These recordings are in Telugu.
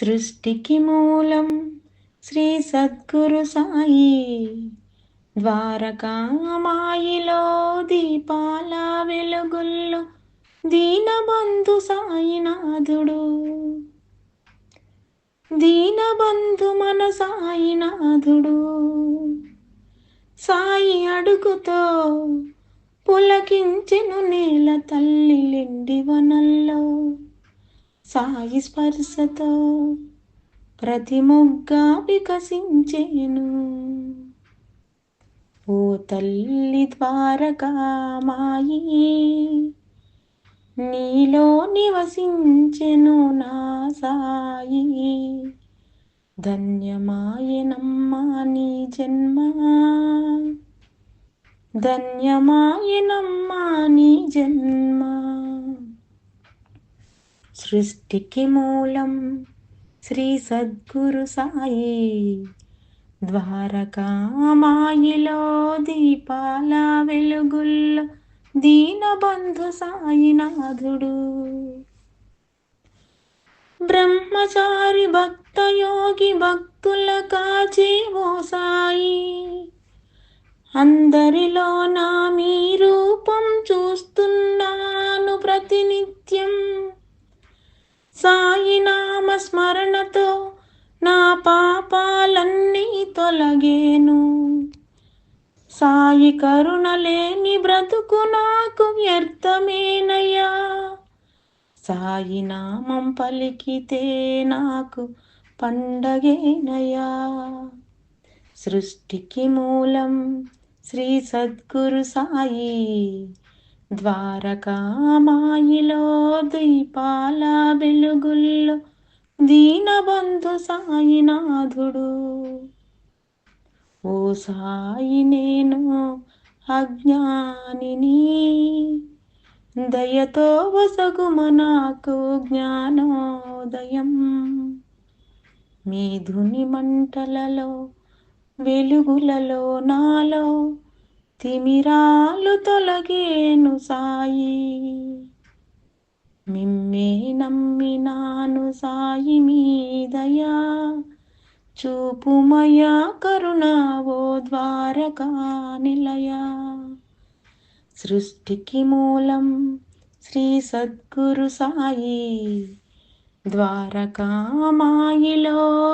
సృష్టికి మూలం శ్రీ సద్గురు సాయి. ద్వారకామాయిలో దీపాల వెలుగుల్లో దీనబంధు సాయినాథుడు. దీనబంధు మన సాయినాథుడు. సాయి అడుగుతో పులకించెను నేల తల్లి లిండి వనల్లో. సాయి స్పర్శతో ప్రతి మొగ్గా వికసించేను. ఓ తల్లి ద్వారకామాయి నీలో నివసించెను నా సాయి. ధన్యమాయనమ్మా నీ జన్మ ధన్యమాయనమ్మా నీ జన్మ. సృష్టికి మూలం శ్రీ సద్గురు సాయి. ద్వారకామాయిలో దీపాల వెలుగుల్లో దీనబంధు సాయినాథుడు. బ్రహ్మచారి భక్త యోగి భక్తుల కాచే ఓ సాయి. అందరిలో నా మీ రూపం చూస్తున్నాను ప్రతినిత్యం. స్మరణతో నా పాపాలన్నీ తొలగేను. సాయి కరుణ లేని బ్రతుకు నాకు వ్యర్థమేనయ్యా. సాయి నామం పలికితే నాకు పండగేనయ్యా. సృష్టికి మూలం శ్రీ సద్గురు సాయి. ద్వారకామాయిలో దీపాల వెలుగుల్లో దీనబంధు సాయినాథుడు. ఓ సాయి నేను అజ్ఞానిని. దయతో వసగుమ నాకు జ్ఞానోదయం. మీ ధుని మంటలలో వెలుగులలో నాలో తిమిరాలు తొలగేను సాయి. మిమ్మే నమ్మినాను సాయి మీదయా చూపుమయా కరుణావో ద్వారకా నిలయా. సృష్టికి మూలం శ్రీ సద్గురు సాయి. ద్వారకామాయిలో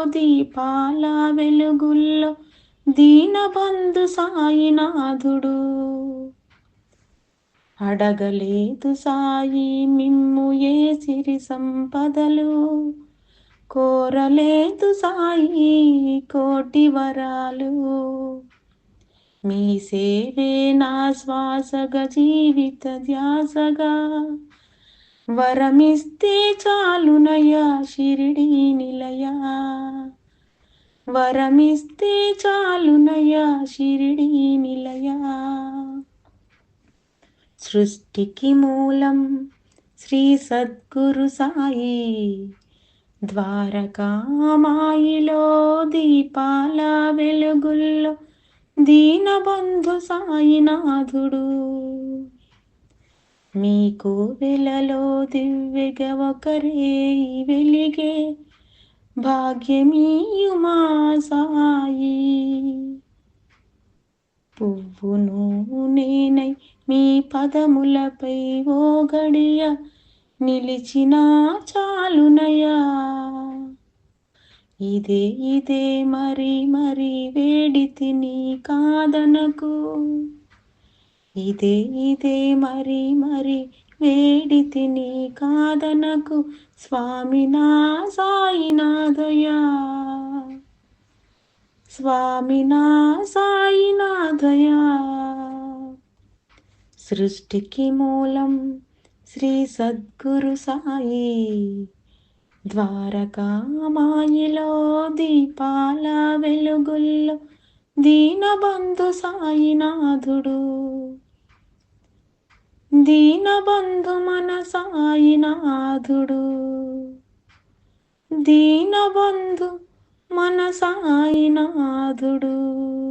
దీపాల వెలుగుల్లో దీనబంధు సాయినాథుడు అడగలేదు సాయి మిమ్ము ఏ సిరి సంపదలు. కోరలేదు సాయి కోటి వరాలు. మీ సేవే నా శ్వాసగా జీవిత ధ్యాసగా. వరమిస్తే చాలునయా షిరిడి నిలయా. వరమిస్తే చాలునయా షిరిడి నిలయా. సృష్టికి మూలం శ్రీ సద్గురు సాయి. ద్వారకామాయిలో దీపాల వెలుగుల్లో దీనబంధు సాయినాథుడు. మీకు వెలలో దివ్యగా ఒకరే వెలిగే భాగ్యమీయుమా సాయి. పువ్వును నేనై మీ పదములపై ఓ గడియ నిలిచినా చాలునయా? ఇదే ఇదే మరి మరి వేడి తిని కాదనకు. ఇదే ఇదే మరి మరి వేడి తిని కాదనకు స్వామి నా సాయినాథయా. స్వామి నా సాయినాథయా. సృష్టికి మూలం శ్రీ సద్గురు సాయి. ద్వారకామాయిలో దీపాల వెలుగుల్లో దీనబంధు సాయినాథుడు దీనబంధు మన సాయినాథుడు దీనబంధు మన సాయినాథుడు